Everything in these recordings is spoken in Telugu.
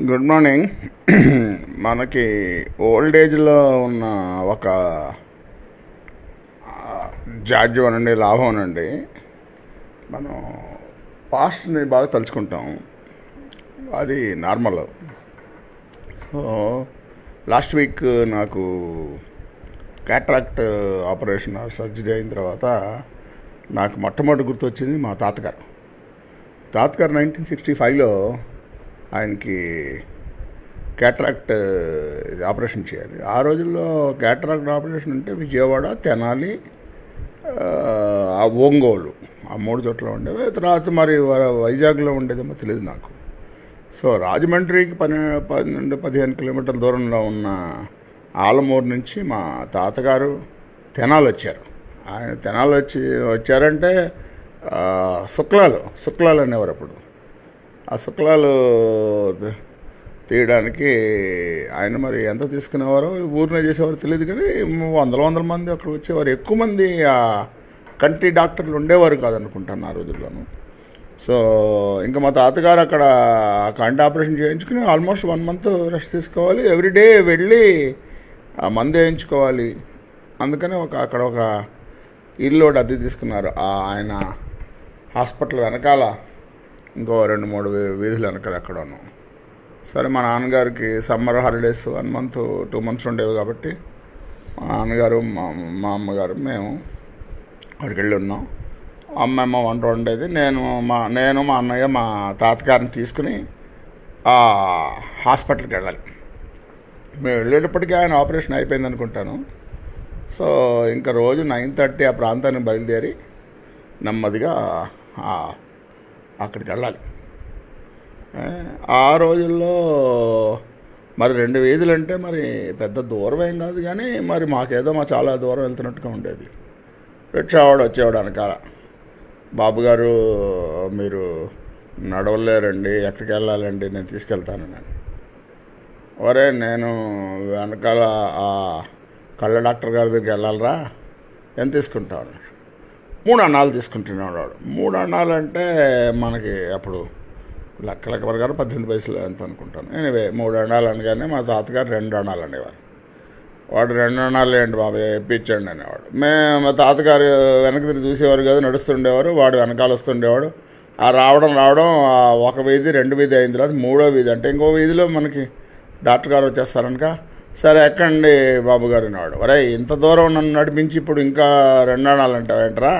Good morning. మనకి ఓల్డ్ ఏజ్లో ఉన్న ఒక ఆ, జాడ్యం అనండి లాభం అనండి. మనం పాస్ట్ని బాగా తలుచుకుంటాం. అది నార్మల్. సో లాస్ట్ వీక్ నాకు క్యాట్రాక్ట్ ఆపరేషన్ సర్జరీ అయిన తర్వాత నాకు మొట్టమొదటి గుర్తొచ్చింది మా తాతగారు. తాతగారు నైన్టీన్ సిక్స్టీ ఫైవ్లో ఆయనకి క్యాట్రాక్ట్ ఆపరేషన్ చేయాలి. ఆ రోజుల్లో క్యాట్రాక్ట్ ఆపరేషన్ అంటే విజయవాడ తెనాలి ఆ ఒంగోలు. ఆ మూడు చోట్ల ఉండేవి. తర్వాత మరి వైజాగ్లో ఉండేదేమో తెలియదు నాకు. సో రాజమండ్రికి పన్నె పన్నెండు పదిహేను కిలోమీటర్ల దూరంలో ఉన్న ఆలమూరు నుంచి మా తాతగారు తెనాలు వచ్చారు. ఆయన తెనాలు వచ్చి వచ్చారంటే శుక్లాలు శుక్లాలు అనేవారు అప్పుడు. ఆ శుక్లాలు తీయడానికి ఆయన మరి ఎంత తీసుకునేవారో ఊరినే చేసేవారు తెలియదు కానీ వందల వందల మంది అక్కడ వచ్చేవారు. ఎక్కువ మంది ఆ కంటి డాక్టర్లు ఉండేవారు కాదనుకుంటాను ఆ రోజుల్లోనూ. సో ఇంకా మా తాతగారు అక్కడ కంటి ఆపరేషన్ చేయించుకుని ఆల్మోస్ట్ వన్ మంత్ రెస్ట్ తీసుకోవాలి. ఎవ్రీడే వెళ్ళి ఆ మందు వేయించుకోవాలి. అందుకని ఒక అక్కడ ఒక ఇల్లు ఒకటి అద్దె తీసుకున్నారు. ఆ ఆయన హాస్పిటల్ వెనకాల ఇంకో రెండు మూడు వీధులు వెనకాల ఎక్కడోను. సరే మా నాన్నగారికి summer holidays one month two months ఉండేవి కాబట్టి మా నాన్నగారు మా మా అమ్మగారు మేము అక్కడికి వెళ్ళి ఉన్నాం. అమ్మమ్మ వంట ఉండేది నేను మా నేను మా అన్నయ్య మా తాతగారిని తీసుకుని హాస్పిటల్కి వెళ్ళాలి. మేము వెళ్ళేటప్పటికీ ఆయన ఆపరేషన్ అయిపోయింది అనుకుంటాను. సో ఇంకా రోజు నైన్ థర్టీ ఆ ప్రాంతానికి బయలుదేరి నెమ్మదిగా అక్కడికి వెళ్ళాలి. ఆ రోజుల్లో మరి రెండు వీధులు అంటే మరి పెద్ద దూరం ఏం కాదు కానీ మరి మాకేదో మా చాలా దూరం వెళ్తున్నట్టుగా ఉండేది. రిక్షావాడు వచ్చేవాడు వెనకాల. బాబుగారు మీరు నడవలేరండి ఎక్కడికి వెళ్ళాలండి నేను తీసుకెళ్తాను నేను ఒరే నేను వెనకాల ఆ కళ్ళ డాక్టర్ గారి దగ్గరికి వెళ్ళాలరా ఎంత తీసుకుంటాను మూడు అన్నాలు తీసుకుంటున్నాడు వాడు. మూడు అన్నాలు అంటే మనకి అప్పుడు లెక్క లెక్క ప్రకారం పద్దెనిమిది పైసలు ఎంత అనుకుంటాను. ఎనివే మూడు అన్నాలు అనగానే మా తాతగారు రెండు అన్నాలు అనేవారు. వాడు రెండు అన్నాలు ఏంటి బాబాయ్ ఇప్పించండి అనేవాడు. మేము మా తాతగారు వెనక తిరిగి చూసేవారు కాదు నడుస్తుండేవారు వాడు వెనకాల వస్తుండేవాడు. ఆ రావడం రావడం ఒక వీధి రెండు వీధి అయిన తర్వాత మూడో వీధి అంటే ఇంకో వీధిలో మనకి డాక్టర్ గారు వచ్చేస్తారనుక సరే ఎక్కండి బాబు గారు అనేవాడు ఒరే ఇంత దూరం నన్ను నడిపించి ఇప్పుడు ఇంకా రెండు అణాలు అంటావేంట్రా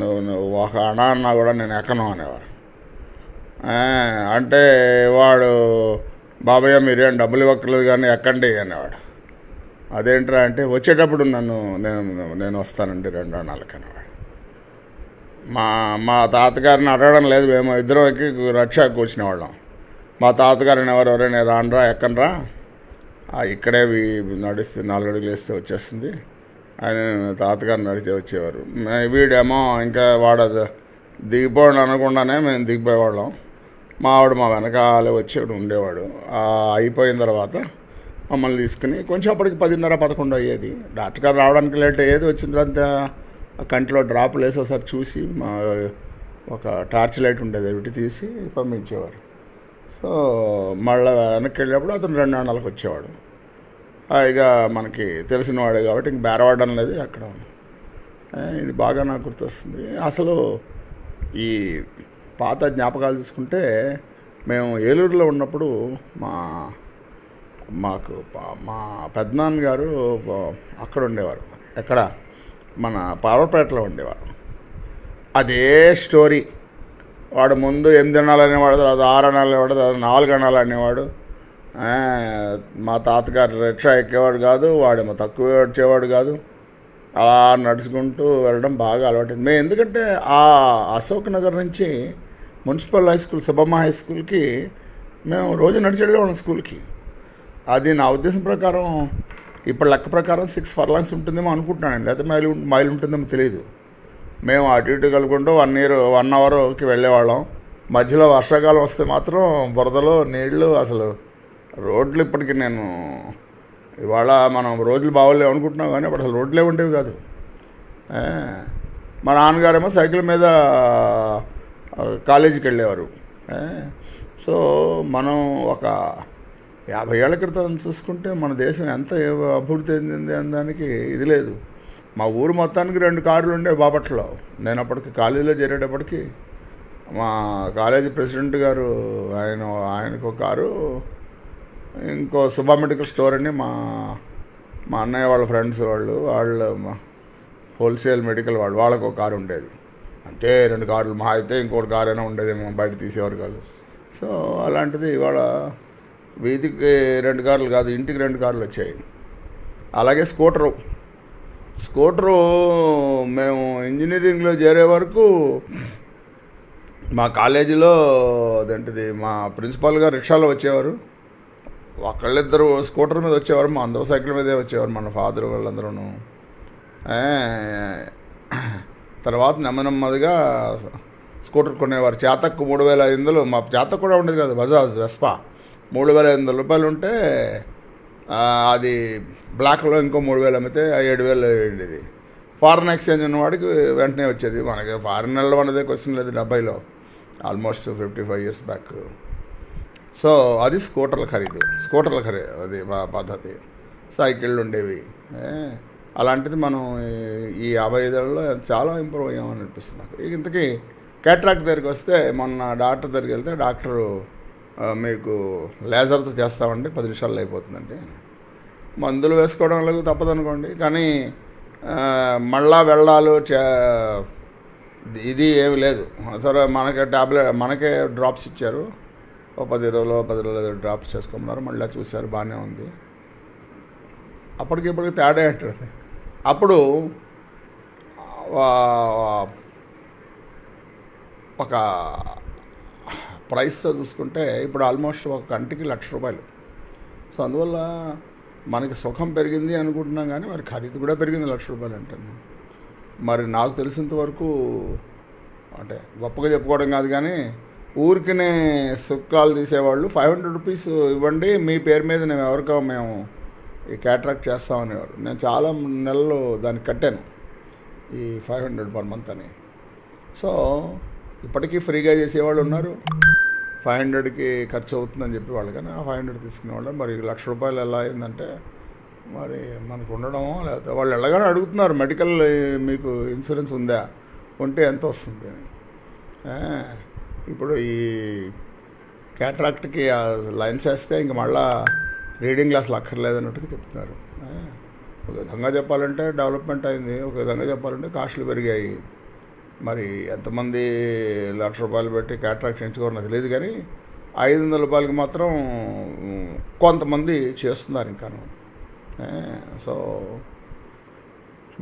నువ్వు నువ్వు ఒక అణ అన్నా కూడా నేను ఎక్కను అనేవారు. అంటే వాడు బాబయ్య మీరేం డబ్బులు ఇవ్వక్కర్లేదు కానీ ఎక్కండి అనేవాడు. అదేంట్రా అంటే వచ్చేటప్పుడు నన్ను నేను నేను వస్తానండి రెండు అణాలకి అనేవాడు. మా మా తాతగారిని అడగడం లేదు మేము ఇద్దరం ఎక్కి రక్షకు కూర్చునే వాళ్ళం. మా తాతగారిని ఎవరు ఎవరైనా రానరా ఎక్కనరా? ఇక్కడే నడిస్తే నాలుగు అడుగులు వేస్తే వచ్చేస్తుంది. ఆయన తాతగారు నడిచే వచ్చేవారు. మే- వీడేమో ఇంకా వాడదు. దిగిపోవడం అనకుండానే మేము దిగిపోయేవాళ్ళం. మా ఆవిడ మా వెనకాలే వచ్చేవాడు ఉండేవాడు. అయిపోయిన తర్వాత మమ్మల్ని తీసుకుని కొంచెం అప్పటికి పదిన్నర పదకొండు అయ్యేది. డాక్టర్ గారు రావడానికి లేట్ అయ్యేది. వచ్చిన తర్వాత ఆ కంటిలో డ్రాప్లు వేసి ఒకసారి చూసి మా ఒక టార్చ్ లైట్ ఉండేది. ఒకటి తీసి పంపించేవారు. సో మళ్ళీ వెనక్కి వెళ్ళినప్పుడు అతను రెండు అన్నాలకు వచ్చేవాడు. ఇక మనకి తెలిసినవాడే కాబట్టి ఇంక బేరవాడడం లేదు అక్కడ ఇది బాగా నాకు గుర్తొస్తుంది. అసలు ఈ పాత జ్ఞాపకాలు చూసుకుంటే మేము ఏలూరులో ఉన్నప్పుడు మా మాకు మా పెద్దనాన్న గారు అక్కడ ఉండేవారు. ఎక్కడ? మన పార్వపేటలో ఉండేవారు. అదే స్టోరీ. వాడు ముందు ఎనిమిది అన్నాలు అనేవాడు తర్వాత ఆరు అన్నాలు అనేవాడు తర్వాత నాలుగు అన్నాలు అనేవాడు. మా తాతగారు రిక్షా ఎక్కేవాడు కాదు వాడేమో తక్కువ వచ్చేవాడు కాదు. అలా నడుచుకుంటూ వెళ్ళడం బాగా అలవాటైంది. మేము ఎందుకంటే ఆ అశోక్ నగర్ నుంచి municipal high school Subbamma high స్కూల్కి మేము రోజు నడిచి స్కూల్కి. అది నా ఉద్దేశం ప్రకారం ఇప్పుడు లెక్క ప్రకారం సిక్స్ ఫర్లాంగ్స్ ఉంటుందేమో అనుకుంటున్నానండి లేకపోతే మైల్ మైల్ ఉంటుందేమో తెలియదు మేము అటు ఇటు కలుపుకుంటూ వన్ ఇయర్ వన్ అవర్కి వెళ్ళేవాళ్ళం. మధ్యలో వర్షాకాలం వస్తే మాత్రం బురదలో నీళ్ళు అసలు రోడ్లు ఇప్పటికి నేను ఇవాళ మనం రోజులు బాగోలేవు అనుకుంటున్నాం కానీ అప్పుడు అసలు రోడ్లే ఉండేవి కాదు. మా నాన్నగారేమో సైకిల్ మీద కాలేజీకి వెళ్ళేవారు. సో మనం ఒక యాభై ఏళ్ళ క్రితం చూసుకుంటే మన దేశం ఎంత అభివృద్ధి చెందింది అనడానికి ఇది లేదు. మా ఊరు మొత్తానికి రెండు కార్లు ఉండే బాపట్లో నేను అప్పటికి కాలేజీలో చేరేటప్పటికి మా కాలేజీ ప్రెసిడెంట్ గారు ఆయన ఆయనకు ఒక కారు ఇంకో శుభ మెడికల్ స్టోర్ అని మా మా అన్నయ్య వాళ్ళ ఫ్రెండ్స్ వాళ్ళు వాళ్ళ హోల్సేల్ మెడికల్ వాళ్ళు వాళ్ళకు ఒక కారు ఉండేది. అంటే రెండు కార్లు మా అయితే ఇంకోటి కారు అయినా ఉండేదేమో బయట తీసేవారు కాదు. సో అలాంటిది ఇవాళ వీధికి రెండు కార్లు కాదు ఇంటికి రెండు కార్లు వచ్చాయి. అలాగే స్కూటరు. స్కూటరు మేము ఇంజనీరింగ్లో చేరే వరకు మా కాలేజీలో అదేంటిది మా ప్రిన్సిపాల్ గారు రిక్షాలో వచ్చేవారు. ఒకళ్ళిద్దరు స్కూటర్ మీద వచ్చేవారు మా అందరూ సైకిల్ మీదే వచ్చేవారు మన ఫాదర్ వాళ్ళందరూ తర్వాత నెమ్మ నెమ్మదిగా స్కూటర్ కొనేవారు. చేతకు మూడు వేల ఐదు వందలు మా చేతకు కూడా ఉండేది కదా బజాజ్ వెస్పా. మూడు వేల ఐదు వందల రూపాయలు ఉంటే అది బ్లాక్లో ఇంకో మూడు వేలు అమ్మితే ఏడు వేలు ఉండేది. ఫారెన్ ఎక్స్చేంజ్ ఉన్నవాడికి వెంటనే వచ్చేది. మనకి ఫారెన్ నెలలో అనేది క్వశ్చన్ లేదు డెబ్బైలో. Almost fifty five years back. So అది స్కూటర్ల ఖరీదు. స్కూటర్ల ఖరీదు అది పద్ధతి. సైకిళ్ళు ఉండేవి. అలాంటిది మనం ఈ- యాభై ఐదేళ్ళలో చాలా ఇంప్రూవ్ అయ్యామని అనిపిస్తుంది నాకు. ఇంతకీ క్యాట్రాక్ట్ దగ్గరికి వస్తే మొన్న డాక్టర్ దగ్గరికి వెళ్తే డాక్టరు మీకు లేజర్తో చేస్తామండి పది నిమిషాల్లో అయిపోతుందండి. మందులు వేసుకోవడం వల్ల తప్పదనుకోండి. కానీ మళ్ళా వెళ్ళాలు చే- ఇది ఏమి లేదు. సరే మనకే ట్యాబ్లెట్ మనకే డ్రాప్స్ ఇచ్చారు. ఓ పది రోజులు పది రోజులు డ్రాప్స్ చేసుకోమన్నారు మళ్ళీ చూశారు బాగానే ఉంది. అప్పటికి ఇప్పటికి తేడా ఏంటది అప్పుడు ఒక ప్రైస్తో చూసుకుంటే ఇప్పుడు ఆల్మోస్ట్ ఒక కంటికి లక్ష రూపాయలు. సో అందువల్ల మనకి సుఖం పెరిగింది అనుకుంటున్నాం కానీ మరి ఖరీదు కూడా పెరిగింది లక్ష రూపాయలు అంటే మరి నాకు తెలిసినంత వరకు అంటే గొప్పగా చెప్పుకోవడం కాదు కానీ ఊరికినే సుక్కాలు తీసేవాళ్ళు. ఫైవ్ హండ్రెడ్ రూపీస్ ఇవ్వండి మీ పేరు మీద నేను ఎవరికో మేము ఈ క్యాట్రాక్ట్ చేస్తామనేవారు. నేను చాలా నెలలు దాన్ని కట్టాను ఈ ఫైవ్ హండ్రెడ్ పర్ మంత్ అని. సో ఇప్పటికీ ఫ్రీగా చేసేవాళ్ళు ఉన్నారు. ఫైవ్ హండ్రెడ్కి ఖర్చు అవుతుందని చెప్పి వాళ్ళు కానీ ఆ ఫైవ్ హండ్రెడ్ తీసుకునేవాళ్ళు మరి లక్ష రూపాయలు ఎలా అయిందంటే మరి మనకు ఉండడం లేకపోతే వాళ్ళు ఎలాగైనా అడుగుతున్నారు మెడికల్ మీకు ఇన్సూరెన్స్ ఉందా? ఉంటే ఎంత వస్తుంది అని. ఇప్పుడు ఈ క్యాట్రాక్ట్కి ఆ లైన్స్ వేస్తే ఇంక మళ్ళా రీడింగ్ క్లాసులు అక్కర్లేదన్నట్టుగా చెప్తున్నారు. ఒక విధంగా చెప్పాలంటే డెవలప్మెంట్ అయింది ఒక విధంగా చెప్పాలంటే కాస్ట్లు పెరిగాయి. మరి ఎంతమంది లక్ష రూపాయలు పెట్టి క్యాట్రాక్ట్ ఎంచుకోవాలో తెలియదు కానీ ఐదు వందల రూపాయలకి మాత్రం కొంతమంది చేస్తున్నారు ఇంకాను. సో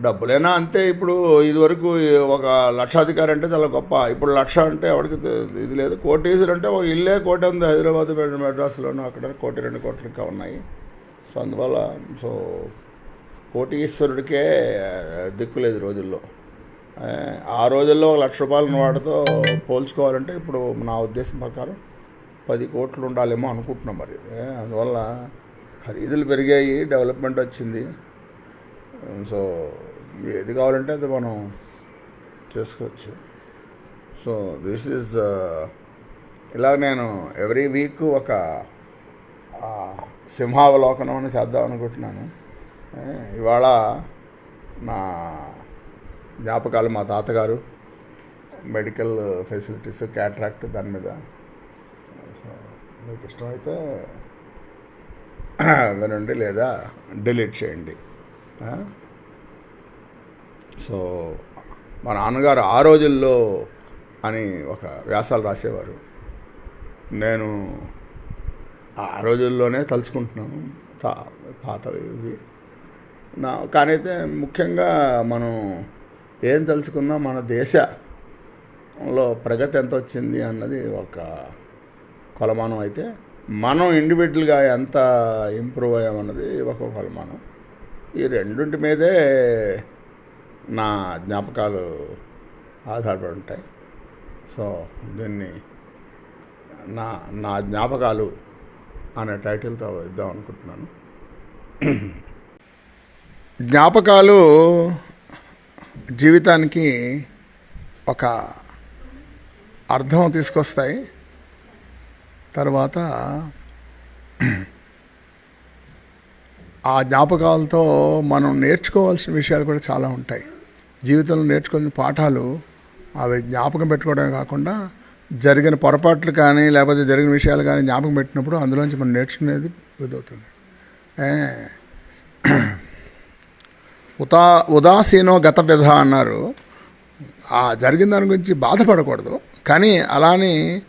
డబ్బులైనా అంతే ఇప్పుడు ఇదివరకు ఒక లక్షాధికారి అంటే చాలా గొప్ప. ఇప్పుడు లక్ష అంటే ఎవరికి ఇది లేదు. కోటీసులు అంటే ఒక ఇల్లే కోటి ఉంది హైదరాబాద్ మెడ్రాస్లోనూ అక్కడ కోటి రెండు కోట్లు ఇంకా ఉన్నాయి. సో అందువల్ల సో కోటీశ్వరుడికే దిక్కు లేదు రోజుల్లో. ఆ రోజుల్లో ఒక లక్ష రూపాయలు వాడితో వాటితో పోల్చుకోవాలంటే ఇప్పుడు నా ఉద్దేశం ప్రకారం పది కోట్లు ఉండాలేమో అనుకుంటున్నాం మరి. ఏ, అందువల్ల ఖరీదులు పెరిగాయి డెవలప్మెంట్ వచ్చింది. సో ఏది కావాలంటే అది మనం చేసుకోవచ్చు. సో దిస్ ఈజ్ uh, ఇలా నేను ఎవ్రీ వీక్ ఒక సింహావలోకనం అని చేద్దాం అనుకుంటున్నాను. ఇవాళ నా జ్ఞాపకాలు మా తాతగారు మెడికల్ ఫెసిలిటీస్ క్యాట్రాక్ట్ దాని మీద. సో మీకు ఇష్టమైతే వినండి లేదా డిలీట్ చేయండి. సో మా నాన్నగారు ఆ రోజుల్లో అని ఒక వ్యాసాలు రాసేవారు. నేను ఆ రోజుల్లోనే తలుచుకుంటున్నాను తా పాతవి ఇవి. నా కానీ అయితే ముఖ్యంగా మనం ఏం తలుచుకున్నా మన దేశంలో ప్రగతి ఎంత వచ్చింది అన్నది ఒక కొలమానం అయితే మనం ఇండివిజువల్గా ఎంత ఇంప్రూవ్ అయ్యామన్నది ఒక కొలమానం. ఈ రెండింటి మీదే నా జ్ఞాపకాలు ఆధారపడి ఉంటాయి. సో దీన్ని నా నా జ్ఞాపకాలు అనే టైటిల్తో ఇద్దాం అనుకుంటున్నాను. జ్ఞాపకాలు జీవితానికి ఒక అర్థం తీసుకొస్తాయి. తర్వాత ఆ జ్ఞాపకాలతో మనం నేర్చుకోవాల్సిన విషయాలు కూడా చాలా ఉంటాయి. జీవితంలో నేర్చుకున్న పాఠాలు అవి జ్ఞాపకం పెట్టుకోవడమే కాకుండా జరిగిన పొరపాట్లు కానీ లేకపోతే జరిగిన విషయాలు కానీ జ్ఞాపకం పెట్టినప్పుడు అందులోంచి మనం నేర్చుకునేది ఇదవుతుంది. ఏ, ఉదా ఉదాసీనో గత వ్యధ అన్నారు. ఆ జరిగిన దాని గురించి బాధపడకూడదు. కానీ అలానే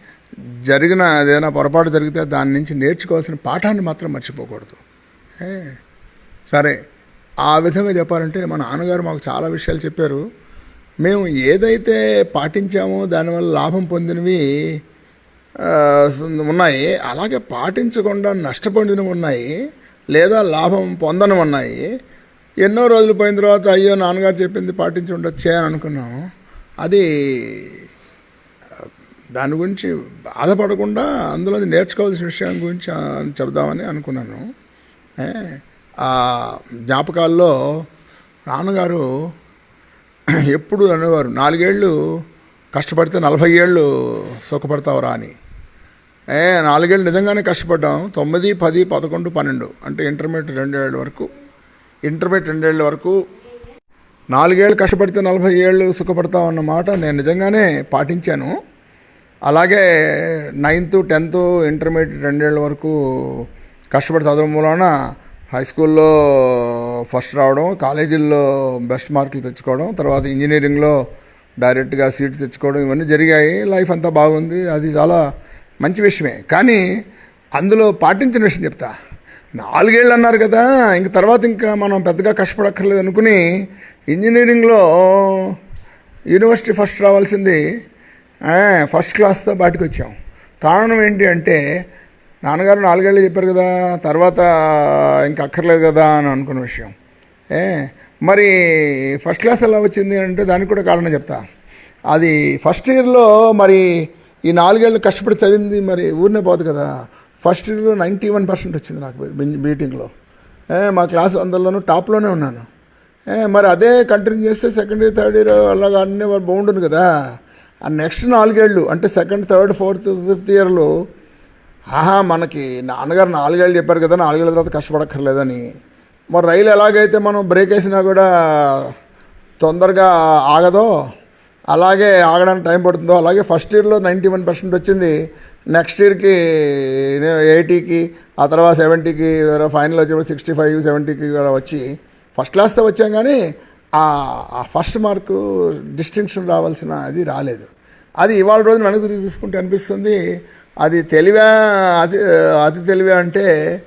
జరిగిన ఏదైనా పొరపాటు జరిగితే దాని నుంచి నేర్చుకోవాల్సిన పాఠాన్ని మాత్రం మర్చిపోకూడదు. సరే. ఆ విధంగా చెప్పాలంటే మా నాన్నగారు మాకు చాలా విషయాలు చెప్పారు. మేము ఏదైతే పాటించామో దానివల్ల లాభం పొందినవి ఉన్నాయి. అలాగే పాటించకుండా నష్టపొందినవి ఉన్నాయి లేదా లాభం పొందనవి ఉన్నాయి. ఎన్నో రోజులు పోయిన తర్వాత అయ్యో నాన్నగారు చెప్పింది పాటించి ఉండొచ్చే అని అనుకున్నాం అది దాని గురించి బాధపడకుండా అందులో నేర్చుకోవాల్సిన విషయం గురించి చెబుదామని చెప్దామని అనుకున్నాను. ఏ, జ్ఞాపకాల్లో నాన్నగారు ఎప్పుడు అనేవారు నాలుగేళ్ళు కష్టపడితే నలభై ఏళ్ళు సుఖపడతావురా అని. ఏ నాలుగేళ్ళు నిజంగానే కష్టపడ్డాం. తొమ్మిది పది పదకొండు పన్నెండు అంటే ఇంటర్మీడియట్ రెండేళ్ళ వరకు. ఇంటర్మీడియట్ రెండేళ్ళ వరకు నాలుగేళ్ళు కష్టపడితే నలభై ఏళ్ళు సుఖపడతాం అన్నమాట నేను నిజంగానే పాటించాను. అలాగే నైన్త్ టెన్త్ ఇంటర్మీడియట్ రెండేళ్ళ వరకు కష్టపడి చదవడం మూలన హై స్కూల్లో ఫస్ట్ రావడం కాలేజీల్లో బెస్ట్ మార్కులు తెచ్చుకోవడం తర్వాత ఇంజనీరింగ్లో డైరెక్ట్గా సీట్ తెచ్చుకోవడం ఇవన్నీ జరిగాయి. లైఫ్ అంతా బాగుంది. అది చాలా మంచి విషయమే. కానీ అందులో పాటించిన విషయం చెప్తా. నాలుగేళ్ళు అన్నారు కదా ఇంక తర్వాత ఇంకా మనం పెద్దగా కష్టపడక్కర్లేదు అనుకుని ఇంజనీరింగ్లో యూనివర్సిటీ ఫస్ట్ రావాల్సింది. ఫస్ట్ క్లాస్తో బయటకు వచ్చాం కారణం ఏంటి అంటే నాన్నగారు నాలుగేళ్ళు చెప్పారు కదా తర్వాత ఇంక అక్కర్లేదు కదా అని అనుకున్న విషయం. ఏ మరి ఫస్ట్ క్లాస్ ఎలా వచ్చింది అంటే దానికి కూడా కారణం చెప్తా. అది ఫస్ట్ ఇయర్లో మరి ఈ నాలుగేళ్ళు కష్టపడి చదివింది మరి ఊరినే పోదు కదా. ఫస్ట్ ఇయర్లో నైంటీ వన్ పర్సెంట్ వచ్చింది నాకు బీటింగ్లో ఏ మా క్లాస్ అందరిలోనూ టాప్లోనే ఉన్నాను. ఏ, మరి అదే కంటిన్యూ చేస్తే సెకండ్ ఇయర్ థర్డ్ ఇయర్ అలాగా అన్నీ బాగుంటుంది కదా. ఆ నెక్స్ట్ నాలుగేళ్ళు అంటే సెకండ్ థర్డ్ ఫోర్త్ ఫిఫ్త్ ఇయర్లో ఆహా మనకి నాన్నగారు నాలుగేళ్ళు చెప్పారు కదా నాలుగేళ్ళ తర్వాత కష్టపడక్కర్లేదని. మరి రైలు ఎలాగైతే మనం బ్రేక్ వేసినా కూడా తొందరగా ఆగదో అలాగే ఆగడానికి టైం పడుతుందో అలాగే ఫస్ట్ ఇయర్లో నైంటీ వన్ పర్సెంట్ వచ్చింది. నెక్స్ట్ ఇయర్కి ఎయిటీకి ఆ తర్వాత సెవెంటీకి ఫైనల్ వచ్చేప్పుడు సిక్స్టీ ఫైవ్ సెవెంటీకి కూడా వచ్చి ఫస్ట్ క్లాస్తో వచ్చాం కానీ ఆ ఫస్ట్ మార్కు డిస్టింక్షన్ రావాల్సిన అది రాలేదు. అది ఇవాళ రోజు వెనక్కి తిరిగి చూసుకుంటే అనిపిస్తుంది అది తెలివా అతి అతి తెలివా అంటే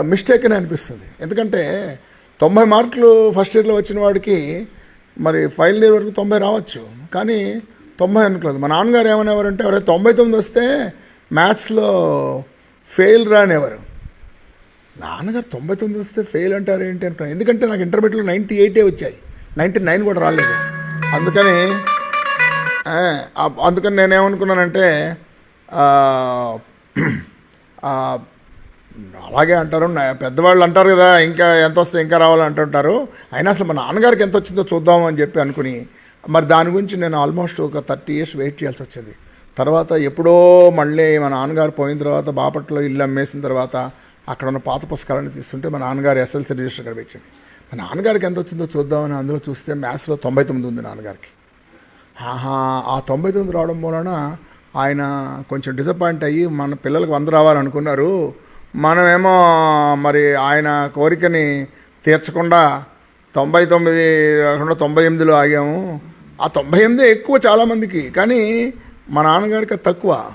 మిస్టేక్ అని అనిపిస్తుంది. ఎందుకంటే తొంభై మార్కులు ఫస్ట్ ఇయర్లో వచ్చిన వాడికి మరి ఫైనల్ ఇయర్ వరకు తొంభై రావచ్చు. కానీ తొంభై అనుకోలేదు. మా నాన్నగారు ఏమనేవారంటే ఎవరైతే తొంభై తొమ్మిది వస్తే మ్యాథ్స్లో ఫెయిల్ రానేవారు. నాన్నగారు తొంభై తొమ్మిది వస్తే ఫెయిల్ అంటారు ఏంటి? అనుకున్నాను. ఎందుకంటే నాకు ఇంటర్మీడియట్లో నైంటీ ఎయిటే వచ్చాయి. నైంటీ నైన్ కూడా రాలేదు. అందుకని అందుకని నేనేమనుకున్నానంటే అలాగే అంటారు. పెద్దవాళ్ళు అంటారు కదా ఇంకా ఎంత వస్తే ఇంకా రావాలని అంటుంటారు అయినా అసలు మా నాన్నగారికి ఎంత వచ్చిందో చూద్దాం అని చెప్పి అనుకుని మరి దాని గురించి నేను ఆల్మోస్ట్ ఒక థర్టీ ఇయర్స్ వెయిట్ చేయాల్సి వచ్చింది. తర్వాత ఎప్పుడో మళ్ళీ మా నాన్నగారు పోయిన తర్వాత బాపట్లో ఇల్లు అమ్మేసిన తర్వాత అక్కడ ఉన్న పాత పుస్తకాలను తీసుకుంటే మా నాన్నగారు ఎస్ఎల్సీ రిజిస్టర్ కనిపించింది మా నాన్నగారికి ఎంత వచ్చిందో చూద్దామని అందులో చూస్తే మ్యాథ్స్లో తొంభై తొమ్మిది ఉంది నాన్నగారికి. ఆహా ఆ తొంభై తొమ్మిది రావడం మూలన ఆయన కొంచెం డిసప్పాయింట్ అయ్యి మన పిల్లలకు వంద రావాలనుకున్నారు. మనమేమో మరి ఆయన కోరికని తీర్చకుండా తొంభై తొమ్మిది కాకుండా తొంభై ఎనిమిదిలో ఆగాము. ఆ తొంభై ఎనిమిది ఎక్కువ చాలామందికి కానీ మా నాన్నగారికి అది తక్కువ.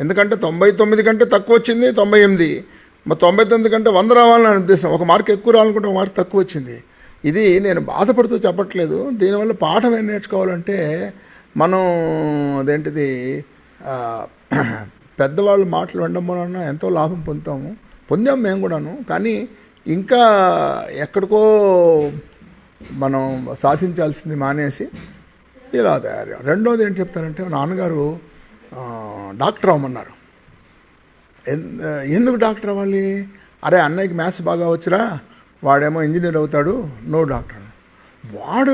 ఎందుకంటే తొంభై తొమ్మిది కంటే తక్కువ వచ్చింది తొంభై ఎనిమిది. మరి తొంభై తొమ్మిది కంటే వంద రావాలని ఉద్దేశం ఒక మార్క్ ఎక్కువ రావాలనుకుంటే ఒక మార్క్ తక్కువ వచ్చింది. ఇది నేను బాధపడుతూ చెప్పట్లేదు. దీనివల్ల పాఠం ఏం నేర్చుకోవాలంటే మనం అదేంటిది పెద్దవాళ్ళు మాటలు వినడం వలన ఎంతో లాభం పొందుతాము. పొందాం మేము కూడాను. కానీ ఇంకా ఎక్కడికో మనం సాధించాల్సింది మానేసి ఇలా తయారు రెండోది ఏంటి చెప్తారంటే నాన్నగారు డాక్టర్ అవ్వమన్నారు. ఎందుకు డాక్టర్ అవ్వాలి? అరే అన్నయ్యకి మ్యాథ్స్ బాగా వచ్చిరా వాడేమో ఇంజనీర్ అవుతాడు నో డాక్టర్ వాడు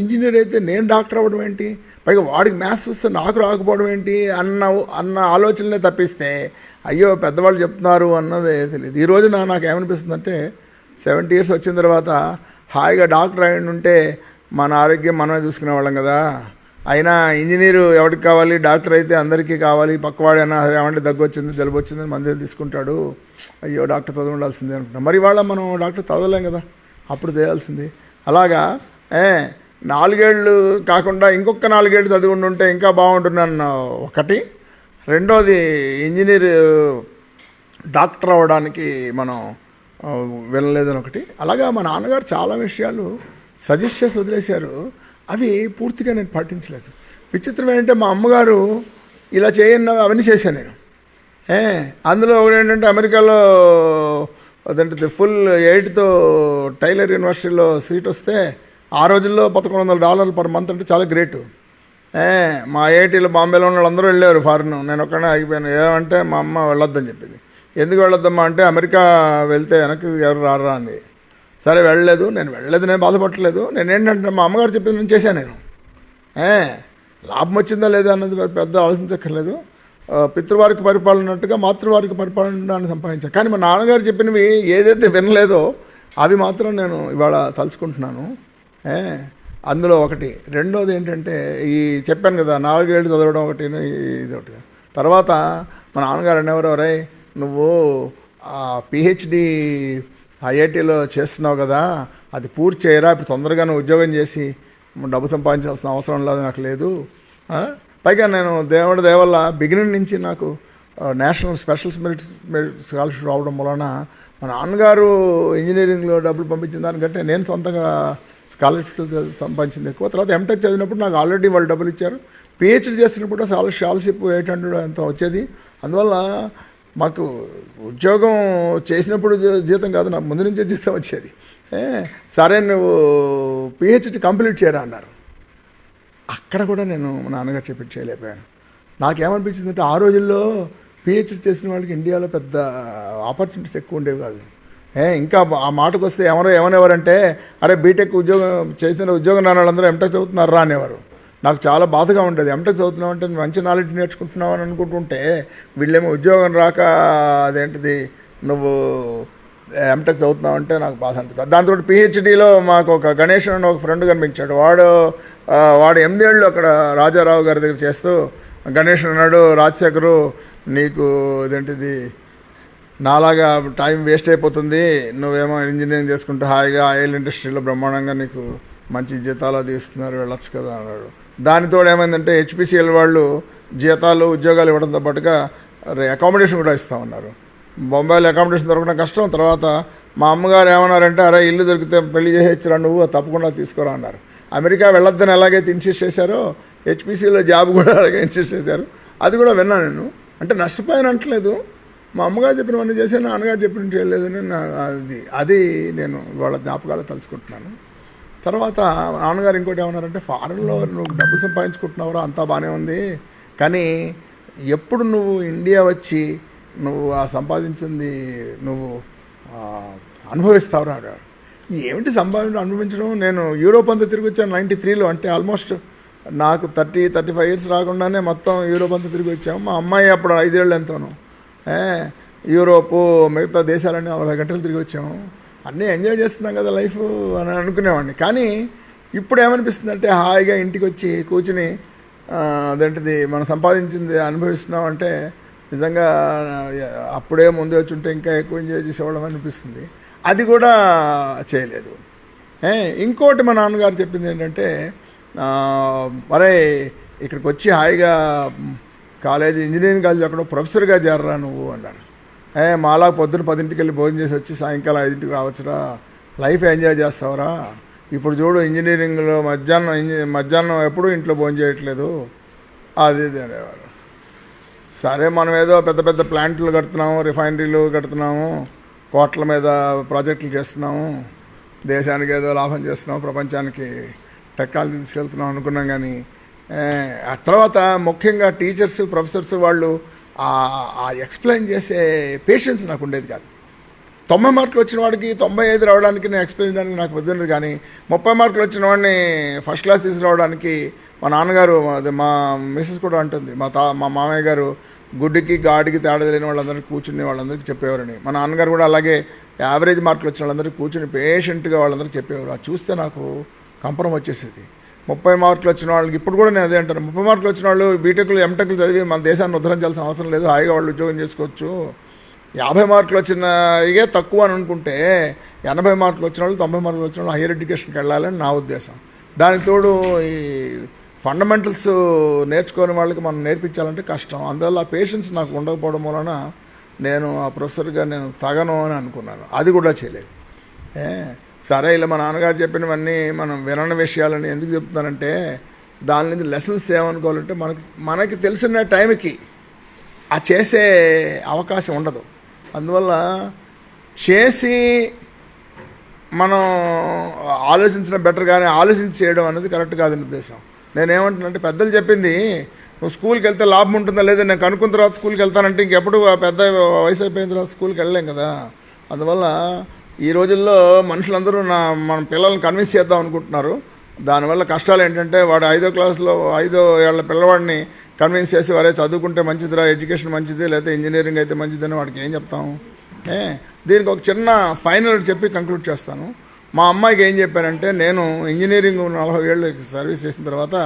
ఇంజనీర్ అయితే నేను డాక్టర్ అవ్వడం ఏంటి? పైగా వాడికి మ్యాథ్స్ వస్తే నాకు రాకపోవడం ఏంటి అన్న అన్న ఆలోచనలే తప్పిస్తే అయ్యో పెద్దవాళ్ళు చెప్తున్నారు అన్నదే తెలియదు. ఈ రోజున నాకు ఏమనిపిస్తుందంటే సెవెంటీ ఇయర్స్ వచ్చిన తర్వాత హాయిగా డాక్టర్ అయి ఉంటే మన ఆరోగ్యం మనమే చూసుకునే వాళ్ళం కదా. అయినా ఇంజనీరు ఎవరికి కావాలి డాక్టర్ అయితే అందరికీ కావాలి పక్కవాడైనా ఏమంటే దగ్గు వచ్చింది జలుబు వచ్చింది మందులు తీసుకుంటాడు అయ్యో డాక్టర్ చదవ ఉండాల్సిందే అనుకుంటాం. మరి వాళ్ళ మనం డాక్టర్ చదవలేం కదా అప్పుడు చేయాల్సింది. అలాగా ఏ నాలుగేళ్ళు కాకుండా ఇంకొక నాలుగేళ్ళు చదివి ఉంటే ఇంకా బాగుంటుందన్న ఒకటి. రెండోది ఇంజనీర్ డాక్టర్ అవ్వడానికి మనం వెళ్ళలేదని వినలేదని ఒకటి. అలాగా మా నాన్నగారు చాలా విషయాలు సజెస్ట్ చేసి వదిలేశారు. అవి పూర్తిగా నేను పాటించలేదు. విచిత్రం ఏంటంటే మా అమ్మగారు ఇలా చేయన్న అవన్నీ చేశాను నేను. ఏ అందులో ఒకటి ఏంటంటే అమెరికాలో అదంటే ఫుల్ ఎయిట్తో టైలర్ యూనివర్సిటీలో సీట్ వస్తే ఆ రోజుల్లో పదకొండు వందల డాలర్లు పర్ మంత్ అంటే చాలా గ్రేటు. ఏ మా ఐఐటీలో బాంబేలో ఉన్న వాళ్ళందరూ వెళ్ళారు ఫారిన్. నేను ఒక్కడే ఆగిపోయాను. ఏమంటే మా అమ్మ వెళ్ళొద్దని చెప్పింది. ఎందుకు వెళ్ళొద్దమ్మా? అంటే అమెరికా వెళ్తే వెనక్కి ఎవరు రారా? అంది. సరే వెళ్ళలేదు. నేను వెళ్ళలేదు. నేను బాధపడలేదు నేను ఏంటంటే మా అమ్మగారు చెప్పింది నేను చేశాను నేను. ఏ లాభం వచ్చిందా లేదా? అన్నది పెద్ద- ఆలోచించక్కర్లేదు. పితృవారికి పరిపాలనట్టుగా మాతృవారికి పరిపాలన సంపాదించాను. కానీ మా నాన్నగారు చెప్పినవి ఏదైతే వినలేదో అవి మాత్రం నేను ఇవాళ తలుచుకుంటున్నాను. అందులో ఒకటి. రెండోది ఏంటంటే ఈ చెప్పాను కదా నాలుగేళ్ళు చదవడం ఒకటి ఇది ఒకటి. తర్వాత మా నాన్నగారు అనేవారు "ఒరేయ్, నువ్వు పిహెచ్డి ఐఐటీలో చేస్తున్నావు కదా అది పూర్తి చేయరా ఇప్పుడు తొందరగా నువ్వు ఉద్యోగం చేసి డబ్బు సంపాదించాల్సిన అవసరం లేదు నాకు లేదు. పైగా నేను దేవుడి దేవల్ల బిగినింగ్ నుంచి నాకు national special merit merit scholarship రావడం వలన మా నాన్నగారు ఇంజనీరింగ్లో డబ్బులు పంపించిన దానికంటే నేను సొంతంగా స్కాలర్షిప్ సంపాదించింది ఎక్కువ. తర్వాత ఎంటెక్ చదివినప్పుడు నాకు ఆల్రెడీ వాళ్ళు డబ్బులు ఇచ్చారు. పిహెచ్డి చేసినప్పుడు స్కాలర్ స్కాలర్షిప్ ఎయిట్ హండ్రెడ్ ఎంత వచ్చేది. అందువల్ల మాకు ఉద్యోగం చేసినప్పుడు జీతం కాదు నాకు ముందు నుంచే జీతం వచ్చేది. సరే నువ్వు పిహెచ్డి కంప్లీట్ చేయరా అన్నారు. అక్కడ కూడా నేను మా నాన్నగారు చెప్పి చేయలేకపోయాను. నాకేమనిపించింది అంటే ఆ రోజుల్లో పిహెచ్డి చేసిన వాళ్ళకి ఇండియాలో పెద్ద ఆపర్చునిటీస్ ఎక్కువ ఉండేవి కాదు. ఇంకా ఆ మాటకు వస్తే ఎవరో ఏమనేవారంటే అరే బీటెక్ ఉద్యోగం చేసిన ఉద్యోగం రాని వాళ్ళందరూ ఎంటెక్ చదువుతున్నారా? అనేవారు. నాకు చాలా బాధగా ఉంటుంది ఎంటెక్ చదువుతున్నావు అంటే నువ్వు మంచి నాలెడ్జ్ నేర్చుకుంటున్నావు? అని అనుకుంటుంటే వీళ్ళేమో ఉద్యోగం రాక అదేంటిది నువ్వు ఎంటెక్ చదువుతున్నావు అంటే నాకు బాధ అనిపిస్తుంది. దాంతో పిహెచ్డీలో మాకు ఒక గణేష్ అని ఒక ఫ్రెండ్ కనిపించాడు. వాడు వాడు ఎనిమిదేళ్ళు అక్కడ రాజారావు గారి దగ్గర చేస్తూ గణేష్ అన్నాడు రాజశేఖరు నీకు ఇదేంటిది నాలాగా టైం వేస్ట్ అయిపోతుంది. నువ్వేమో ఇంజనీరింగ్ చేసుకుంటూ హాయిగా ఆయిల్ ఇండస్ట్రీలో బ్రహ్మాండంగా నీకు మంచి జీతాలు అది ఇస్తున్నారు వెళ్ళొచ్చు కదా అన్నాడు. దానితో ఏమైందంటే హెచ్పిసిఎల్ వాళ్ళు జీతాలు ఉద్యోగాలు ఇవ్వడంతో పాటుగా అకామిడేషన్ కూడా ఇస్తా ఉన్నారు. బొంబాయిలో అకామిడేషన్ దొరకడం కష్టం. తర్వాత మా అమ్మగారు ఏమన్నారంటే అరే ఇల్లు దొరికితే పెళ్ళి చేసేచ్చరా నువ్వు తప్పకుండా తీసుకోరా అన్నారు. అమెరికా వెళ్ళొద్దని ఎలాగైతే ఇన్సిస్ట్ చేశారో హెచ్పిసిలో జాబ్ కూడా అలాగే ఇన్సిస్ట్ చేశారు. అది కూడా విన్నాను నేను. అంటే నష్టపోయాను అంటలేదు మా అమ్మగారు చెప్పినవన్నీ చేశాను నాన్నగారు చెప్పిన చేయలేదని అది అది నేను వాళ్ళ జ్ఞాపకాలు తలుచుకుంటున్నాను. తర్వాత నాన్నగారు ఇంకోటి ఏమన్నారంటే ఫారెన్లో నువ్వు డబ్బు సంపాదించుకుంటున్నావురా అంతా బాగానే ఉంది. కానీ ఎప్పుడు నువ్వు ఇండియా వచ్చి నువ్వు ఆ సంపాదించింది నువ్వు అనుభవిస్తావురా ఏమిటి సంపాదన అనుభవించడం? నేను యూరోప్ అంతా తిరిగి వచ్చాను నైంటీ త్రీలో అంటే ఆల్మోస్ట్ నాకు థర్టీ థర్టీ ఫైవ్ ఇయర్స్ రాకుండానే మొత్తం యూరోప్ అంతా తిరిగి వచ్చాము. మా అమ్మాయి అప్పుడు ఐదేళ్ళు ఎంతోను యూరోపు మిగతా దేశాలన్నీ నలభై గంటలు తిరిగి వచ్చాము. అన్నీ ఎంజాయ్ చేస్తున్నాం కదా లైఫ్ అని అనుకునేవాడిని. కానీ ఇప్పుడు ఏమనిపిస్తుంది అంటే హాయిగా ఇంటికి వచ్చి కూర్చుని అదేంటిది మనం సంపాదించింది అనుభవిస్తున్నాం అంటే నిజంగా అప్పుడే ముందే వచ్చి ఉంటే ఇంకా ఎక్కువ ఎంజాయ్ చేసేవాళ్ళం అనిపిస్తుంది. అది కూడా చేయలేదు. ఏ, ఇంకోటి మా నాన్నగారు చెప్పింది ఏంటంటే మరే ఇక్కడికి వచ్చి హాయిగా కాలేజీ ఇంజనీరింగ్ కాలేజ్ అక్కడ ప్రొఫెసర్గా చేరరా నువ్వు అన్నారు. ఏ మాలా పొద్దున్న పదింటికి వెళ్ళి భోజనం చేసి వచ్చి సాయంకాలం ఐదింటికి రావచ్చురా. లైఫ్ ఎంజాయ్ చేస్తావురా. ఇప్పుడు చూడు ఇంజనీరింగ్లో మధ్యాహ్నం మధ్యాహ్నం ఎప్పుడు ఇంట్లో భోజనం చేయట్లేదు. అది ఇది అనేవారు. సరే మనం ఏదో పెద్ద పెద్ద ప్లాంట్లు కడుతున్నాము రిఫైనరీలు కడుతున్నాము కోట్ల మీద ప్రాజెక్టులు చేస్తున్నాము దేశానికి ఏదో లాభం చేస్తున్నాం ప్రపంచానికి టెక్నాలజీ తీసుకెళ్తున్నాం అనుకున్నాం కానీ తర్వాత ముఖ్యంగా టీచర్స్ ప్రొఫెసర్స్ వాళ్ళు ఆ ఎక్స్ప్లెయిన్ చేసే పేషెన్స్ నాకు ఉండేది కాదు. తొంభై మార్కులు వచ్చిన వాడికి తొంభై ఐదు రావడానికి నేను ఎక్స్ప్లెయిన్ చేయడానికి నాకు వద్దు కానీ ముప్పై మార్కులు వచ్చిన వాడిని ఫస్ట్ క్లాస్ తీసుకురావడానికి మా నాన్నగారు అది మా మిస్సెస్ కూడా అంటుంది. మా తా మా మామయ్య గారు గుడ్డికి గాడికి తేడా తెలియని వాళ్ళందరికీ కూర్చుని వాళ్ళందరికీ చెప్పేవారని. మా నాన్నగారు కూడా అలాగే యావరేజ్ మార్కులు వచ్చిన వాళ్ళందరికీ కూర్చుని పేషెంట్గా వాళ్ళందరికీ చెప్పేవారు. అది చూస్తే నాకు కంపరం వచ్చేసేది. ముప్పై మార్కులు వచ్చిన వాళ్ళకి ఇప్పుడు కూడా నేను అదే అంటాను. ముప్పై మార్కులు వచ్చిన వాళ్ళు బీటెక్లు ఎంటెక్లు చదివి మన దేశాన్ని ఉద్ధరించాల్సిన అవసరం లేదు. హాయిగా వాళ్ళు ఉద్యోగం చేసుకోవచ్చు. యాభై మార్కులు వచ్చిన ఇగే తక్కువ అని అనుకుంటే ఎనభై మార్కులు వచ్చిన వాళ్ళు తొంభై మార్కులు వచ్చిన వాళ్ళు హైయర్ ఎడ్యుకేషన్కి వెళ్ళాలని నా ఉద్దేశం. దానికి తోడు ఈ ఫండమెంటల్స్ నేర్చుకోని వాళ్ళకి మనం నేర్పించాలంటే కష్టం. అందువల్ల ఆ పేషెన్స్ నాకు ఉండకపోవడం వలన నేను ఆ ప్రొఫెసర్గా నేను తగను అని అనుకున్నాను. అది కూడా చేయలేదు. సరే ఇలా మా నాన్నగారు చెప్పినవన్నీ మనం వినని విషయాలని ఎందుకు చెప్తున్నానంటే దాని నుంచి లెసన్స్ ఏమనుకోవాలంటే మనకి మనకి తెలిసిన టైంకి ఆ చేసే అవకాశం ఉండదు. అందువల్ల చేసి మనం ఆలోచించడం బెటర్ కానీ ఆలోచించి చేయడం అనేది కరెక్ట్ కాదని ఉద్దేశం. నేనేమంటున్నానంటే పెద్దలు చెప్పింది నువ్వు స్కూల్కి వెళ్తే లాభం ఉంటుందా లేదా? నేను కనుక్కున్న తర్వాత స్కూల్కి వెళ్తానంటే ఇంకెప్పుడు ఆ పెద్ద వయసు అయిపోయిన తర్వాత స్కూల్కి వెళ్ళలేం కదా? అందువల్ల ఈ రోజుల్లో మనుషులందరూ నా మన పిల్లల్ని కన్విన్స్ చేద్దాం అనుకుంటున్నారు. దానివల్ల కష్టాలు ఏంటంటే వాడు ఐదో క్లాస్లో ఐదో ఏళ్ళ పిల్లవాడిని కన్విన్స్ చేసి వారే చదువుకుంటే మంచిదిరా ఎడ్యుకేషన్ మంచిది లేకపోతే ఇంజనీరింగ్ అయితే మంచిదని వాడికి ఏం చెప్తాము ఏ? దీనికి ఒక చిన్న ఫైనల్ చెప్పి కంక్లూడ్ చేస్తాను. మా అమ్మాయికి ఏం చెప్పానంటే నేను ఇంజనీరింగ్ నలభై ఏళ్ళు సర్వీస్ చేసిన తర్వాత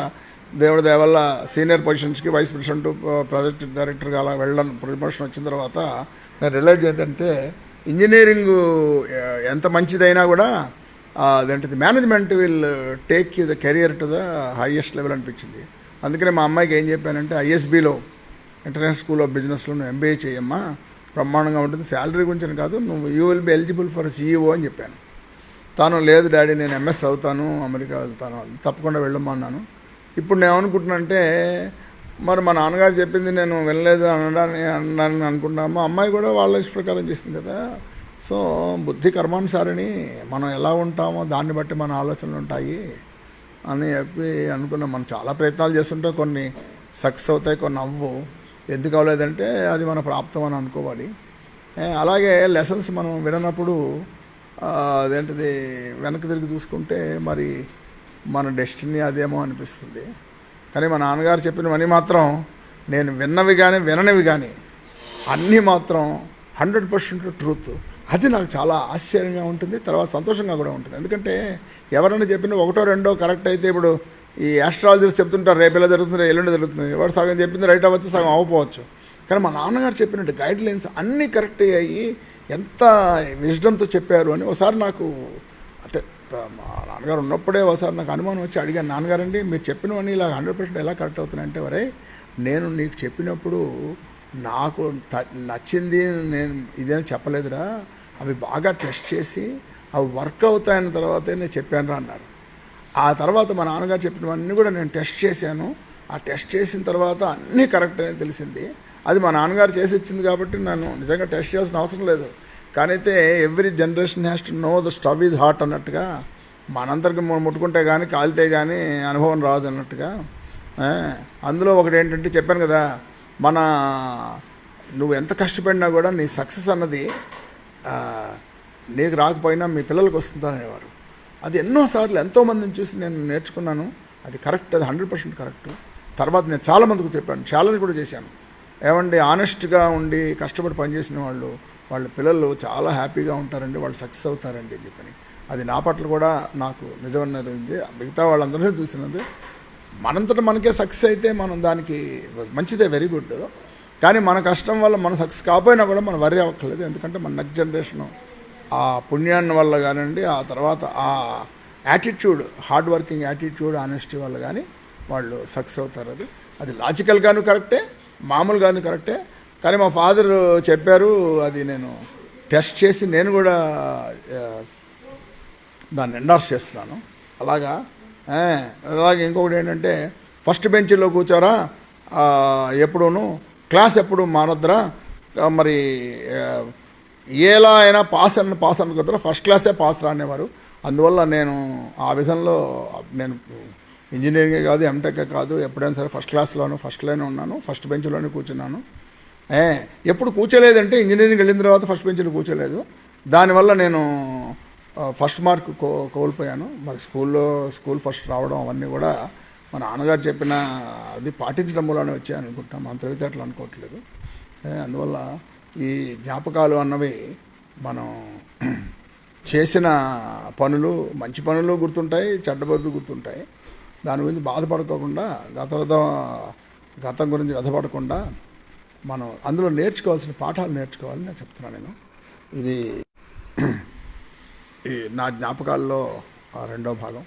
దేవుడి దయ వల్ల సీనియర్ పొజిషన్స్కి వైస్ ప్రెసిడెంట్ ప్రాజెక్ట్ డైరెక్టర్గా అలా వెళ్ళడం ప్రమోషన్ వచ్చిన తర్వాత నేను రిలైజ్ ఏంటంటే ఇంజనీరింగ్ ఎంత మంచిదైనా కూడా అదేంటిది management will take you the career to the highest level అనిపించింది. అందుకనే మా అమ్మాయికి ఏం చెప్పానంటే ఐఎస్బిలో ఇంటర్నేషనల్ స్కూల్ ఆఫ్ బిజినెస్లో నువ్వు ఎంబీఏ చేయమ్మా బ్రహ్మాండంగా ఉంటుంది. శాలరీ గురించి కాదు నువ్వు you will be eligible for CEO అని చెప్పాను. తాను లేదు డాడీ నేను ఎంఎస్ అవుతాను అమెరికా వెళ్తాను తప్పకుండా వెళ్ళమ్మా అన్నాను ఇప్పుడు నేను ఏమనుకుంటున్నానంటే మరి మా నాన్నగారు చెప్పింది నేను వినలేదు అనడానికి అన్నాను మా అమ్మాయి కూడా వాళ్ళ ఇష్ట ప్రకారం చేసింది కదా. సో బుద్ధి కర్మానుసారిని మనం ఎలా ఉంటామో దాన్ని బట్టి మన ఆలోచనలు ఉంటాయి అని చెప్పి అనుకున్నాం. మనం చాలా ప్రయత్నాలు చేస్తుంటే. కొన్ని సక్సెస్ అవుతాయి కొన్ని అవ్వు ఎందుకు అవ్వలేదంటే అది మన ప్రాప్తం అని అనుకోవాలి. అలాగే లెసన్స్ మనం విననప్పుడు అదేంటిది వెనక్కి తిరిగి చూసుకుంటే మరి మన డెస్టినీ అదేమో అనిపిస్తుంది. కానీ మా నాన్నగారు చెప్పినవన్నీ మాత్రం నేను విన్నవి కానీ విననివి కానీ అన్నీ మాత్రం హండ్రెడ్ పర్సెంట్ ట్రూత్. అది నాకు చాలా ఆశ్చర్యంగా ఉంటుంది తర్వాత సంతోషంగా కూడా ఉంటుంది. ఎందుకంటే ఎవరైనా చెప్పిన ఒకటో రెండో కరెక్ట్ అయితే ఇప్పుడు ఈ ఆస్ట్రాలజర్స్ చెప్తుంటారు రేపు ఎలా జరుగుతుంది ఎల్లుండి జరుగుతుంది ఎవరు సగం చెప్పింది రైట్ అవ్వచ్చు సగం అవ్వకపోవచ్చు. కానీ మా నాన్నగారు చెప్పినట్టు గైడ్ లైన్స్ అన్నీ కరెక్ట్ అయ్యి ఎంత విజ్డమ్తో చెప్పారు అని ఒకసారి నాకు మా నాన్నగారు ఉన్నప్పుడే ఒకసారి నాకు అనుమానం వచ్చి అడిగాను నాన్నగారండి మీరు చెప్పినవన్నీ ఇలా హండ్రెడ్ పర్సెంట్ ఎలా కరెక్ట్ అవుతున్నాయంటే వరే నేను నీకు చెప్పినప్పుడు నాకు త- నచ్చింది నేను ఇదేనా చెప్పలేదురా అవి బాగా టెస్ట్ చేసి అవి వర్క్ అవుతాయన్న తర్వాతే నేను చెప్పాను అన్నారు. ఆ తర్వాత మా నాన్నగారు చెప్పినవన్నీ కూడా నేను టెస్ట్ చేశాను. ఆ టెస్ట్ చేసిన తర్వాత అన్నీ కరెక్ట్ అని తెలిసింది. అది మా నాన్నగారు చేసి ఇచ్చింది కాబట్టి నన్ను నిజంగా టెస్ట్ చేయాల్సిన అవసరం లేదు. కానీ అయితే every generation has to know the stove is hot అన్నట్టుగా మనందరికి ముట్టుకుంటే కానీ కాలితే కానీ అనుభవం రాదు అన్నట్టుగా. అందులో ఒకటి ఏంటంటే చెప్పాను కదా మన నువ్వు ఎంత కష్టపడినా కూడా నీ సక్సెస్ అన్నది నీకు రాకపోయినా మీ పిల్లలకు వస్తుందనేవారు అది ఎన్నోసార్లు ఎంతోమందిని చూసి నేను నేర్చుకున్నాను. అది కరెక్ట్ అది హండ్రెడ్ పర్సెంట్ కరెక్ట్. తర్వాత నేను చాలామందికి చెప్పాను ఛాలెంజ్ కూడా చేశాను. ఏమండి ఆనెస్ట్గా ఉండి కష్టపడి పనిచేసిన వాళ్ళు వాళ్ళ పిల్లలు చాలా హ్యాపీగా ఉంటారండి వాళ్ళు సక్సెస్ అవుతారండి అని చెప్పని. అది నా పట్ల కూడా నాకు నిజమన్నది మిగతా వాళ్ళందరూ చూసినది మనంతట మనకే సక్సెస్ అయితే మనం దానికి మంచిదే వెరీ గుడ్. కానీ మన కష్టం వల్ల మన సక్సెస్ కాకపోయినా కూడా మనం వరి అవ్వక్కర్లేదు. ఎందుకంటే మన నెక్స్ట్ జనరేషను ఆ పుణ్యాన్ని వల్ల కానివ్వండి ఆ తర్వాత ఆ attitude hard working attitude honesty వల్ల కానీ వాళ్ళు సక్సెస్ అవుతారు. అది అది లాజికల్గాను కరెక్టే మామూలుగాను కరెక్టే కానీ మా ఫాదర్ చెప్పారు అది నేను టెస్ట్ చేసి నేను కూడా దాన్ని ఎండార్స్ చేస్తున్నాను. అలాగా అలాగే ఇంకొకటి ఏంటంటే ఫస్ట్ బెంచ్లో కూర్చోరా ఎప్పుడూను క్లాస్ ఎప్పుడు మానొద్దురా మరి ఎలా అయినా పాస్ అన్న పాస్ అనుకుంటారా ఫస్ట్ క్లాసే పాస్ రానేవారు. అందువల్ల నేను ఆ విధంలో నేను ఇంజనీరింగే కాదు ఎంటెక్ కాదు ఎప్పుడైనా సరే ఫస్ట్ క్లాస్లోను ఫస్ట్లోనే ఉన్నాను ఫస్ట్ బెంచ్లోనే కూర్చున్నాను. ఎప్పుడు కూర్చోలేదంటే ఇంజనీరింగ్ వెళ్ళిన తర్వాత ఫస్ట్ బెంచ్లో కూర్చోలేదు. దానివల్ల నేను ఫస్ట్ మార్క్ కో కోల్పోయాను. మరి స్కూల్లో స్కూల్ ఫస్ట్ రావడం అవన్నీ కూడా మా నాన్నగారు చెప్పిన అది పాటించడం వల్లనే వచ్చాయని అనుకుంటాం. మన తెలివితేటలు అనుకోవట్లేదు. అందువల్ల ఈ జ్ఞాపకాలు అన్నవి మనం చేసిన పనులు మంచి పనులు గుర్తుంటాయి చెడ్డ పనులు గుర్తుంటాయి. దాని గురించి బాధపడకోకుండా గత గతం గురించి బాధపడకుండా మనం అందులో నేర్చుకోవాల్సిన పాఠాలు నేర్చుకోవాలని నేను చెప్తున్నాను నేను. ఇది ఈ నా జ్ఞాపకాల్లో ఆ రెండో భాగం.